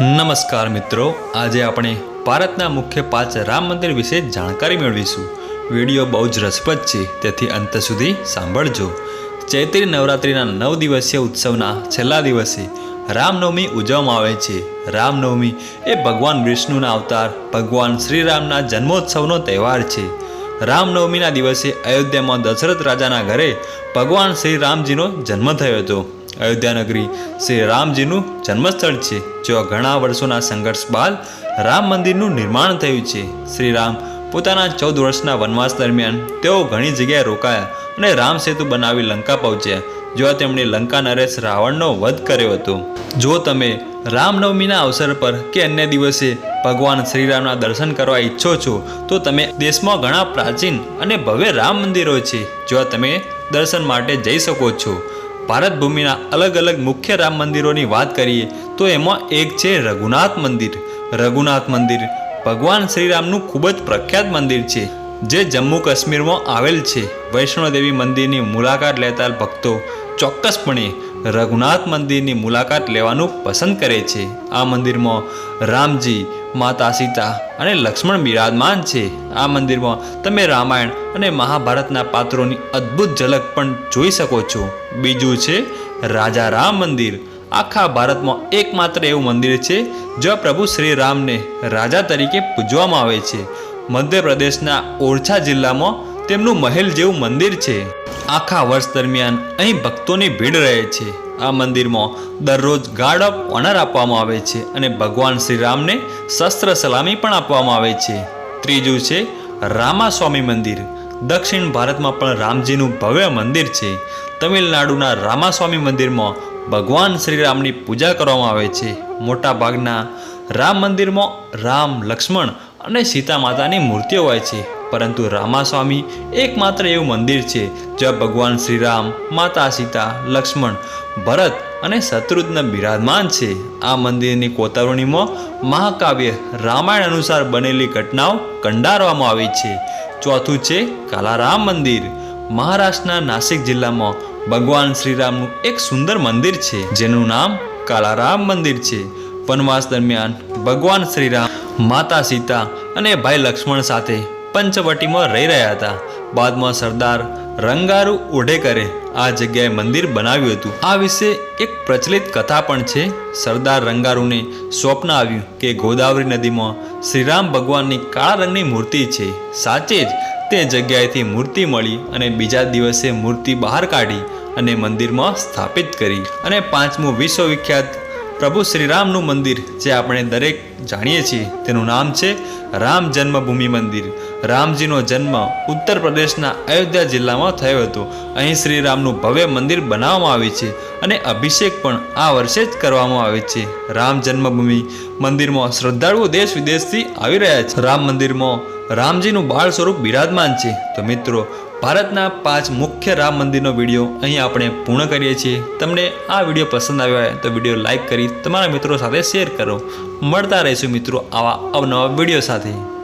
નમસ્કાર મિત્રો. આજે આપણે ભારતના મુખ્ય પાંચ રામ મંદિર વિશે જાણકારી મેળવીશું. વીડિયો બહુ જ રસપ્રદ છે, તેથી અંત સુધી સાંભળજો. ચૈત્રી નવરાત્રિના નવ દિવસીય ઉત્સવના છેલ્લા દિવસે રામનવમી ઉજવવામાં આવે છે. રામનવમી એ ભગવાન વિષ્ણુના અવતાર, ભગવાન શ્રીરામના જન્મોત્સવનો તહેવાર છે. રામનવમીના દિવસે અયોધ્યામાં દશરથ રાજાના ઘરે ભગવાન શ્રી રામજીનો જન્મ થયો હતો. અયોધ્યા નગરી શ્રી રામજીનું જન્મસ્થળ છે, જ્યાં ઘણા વર્ષોના સંઘર્ષ બાદ રામ મંદિરનું નિર્માણ થયું છે. શ્રી રામ પોતાના ચૌદ વર્ષના વનવાસ દરમિયાન તેઓ ઘણી જગ્યાએ રોકાયા અને રામ સેતુ બનાવી લંકા પહોંચ્યા, જ્યાં તેમણે લંકા નરેશ રાવણનો વધ કર્યો હતો. જો તમે રામનવમીના અવસર પર કે અન્ય દિવસે ભગવાન શ્રીરામના દર્શન કરવા ઈચ્છો છો, તો તમે દેશમાં ઘણા પ્રાચીન અને ભવ્ય રામ મંદિરો છે, જ્યાં તમે દર્શન માટે જઈ શકો છો. ભારત ભૂમિના અલગ અલગ મુખ્ય રામ મંદિરોની વાત કરીએ, તો એમાં એક છે રઘુનાથ મંદિર. રઘુનાથ મંદિર ભગવાન શ્રીરામનું ખૂબ જ પ્રખ્યાત મંદિર છે, જે જમ્મુ કાશ્મીરમાં આવેલ છે. વૈષ્ણોદેવી મંદિરની મુલાકાત લેતા ભક્તો ચોક્કસપણે રઘુનાથ મંદિરની મુલાકાત લેવાનું પસંદ કરે છે. આ મંદિરમાં રામજી, માતા સીતા અને લક્ષ્મણ બિરાજમાન છે. આ મંદિરમાં તમે રામાયણ અને મહાભારતના પાત્રોની અદ્ભુત ઝલક પણ જોઈ શકો છો. બીજું છે રાજા રામ મંદિર. આખા ભારતમાં એકમાત્ર એવું મંદિર છે, જ્યાં પ્રભુ શ્રી રામને રાજા તરીકે પૂજવામાં આવે છે. મધ્યપ્રદેશના ઓરછા જિલ્લામાં તેમનું મહેલ જેવું મંદિર છે. આખા વર્ષ દરમિયાન અહીં ભક્તોની ભીડ રહે છે. આ મંદિરમાં દરરોજ ગાર્ડ ઓફ ઓનર આપવામાં આવે છે અને ભગવાન શ્રી રામને શસ્ત્ર સલામી પણ આપવામાં આવે છે. ત્રીજું છે રામાસ્વામી મંદિર. દક્ષિણ ભારતમાં પણ રામજીનું ભવ્ય મંદિર છે. તમિલનાડુના રામાસ્વામી મંદિરમાં ભગવાન શ્રીરામની પૂજા કરવામાં આવે છે. મોટાભાગના રામ મંદિરમાં રામ લક્ષ્મણ અને સીતા માતાની મૂર્તિઓ હોય છે. પરંતુ રામાસ્વામી એકમાત્ર એવું મંદિર છે, જ્યાં ભગવાન શ્રીરામ, માતા સીતા, લક્ષ્મણ, ભરત અને શત્રુઘ્ન બિરાજમાન છે. આ મંદિરની કોતરણીમાં મહાકાવ્ય રામાયણ અનુસાર બનેલી ઘટનાઓ કંડારવામાં આવી છે. ચોથું છે કાલારામ મંદિર. મહારાષ્ટ્રના નાસિક જિલ્લામાં ભગવાન શ્રીરામનું એક સુંદર મંદિર છે, જેનું નામ કાલારામ મંદિર છે. વનવાસ દરમિયાન ભગવાન શ્રીરામ, માતા સીતા અને ભાઈ લક્ષ્મણ સાથે પંચવટીમાં રહી રહ્યા હતા. બાદમાં સરદાર રંગારુ ઓઢેકરે આ જગ્યાએ મંદિર બનાવ્યું હતું. આ વિશે એક પ્રચલિત કથા પણ છે. સરદાર રંગારુને સ્વપ્ન આવ્યું કે ગોદાવરી નદીમાં શ્રીરામ ભગવાનની કાળા રંગની મૂર્તિ છે. સાચે જ તે જગ્યાએથી મૂર્તિ મળી અને બીજા દિવસે મૂર્તિ બહાર કાઢી અને મંદિરમાં સ્થાપિત કરી અને પાંચમું વિશ્વવિખ્યાત પ્રભુ શ્રીરામનું મંદિર, જે આપણે દરેક જાણીએ છીએ, તેનું નામ છે રામ જન્મભૂમિ મંદિર. રામજીનો જન્મ ઉત્તર પ્રદેશના અયોધ્યા જિલ્લામાં થયો હતો. અહીં શ્રીરામનું ભવ્ય મંદિર બનાવવામાં આવે છે અને અભિષેક પણ આ વર્ષે જ કરવામાં આવે છે. રામ જન્મભૂમિ મંદિરમાં શ્રદ્ધાળુઓ દેશ વિદેશથી આવી રહ્યા છે. રામ મંદિરમાં રામજીનું બાળ સ્વરૂપ બિરાજમાન છે. તો મિત્રો, ભારતના પાંચ મુખ્ય રામ મંદિરનો વીડિયો અહીં આપણે પૂર્ણ કરીએ છીએ. તમને આ વીડિયો પસંદ આવ્યો હોય તો વીડિયો લાઇક કરી તમારા મિત્રો સાથે શેર કરો. મળતા રહીશું મિત્રો આવા અવનવા વીડિયો સાથે.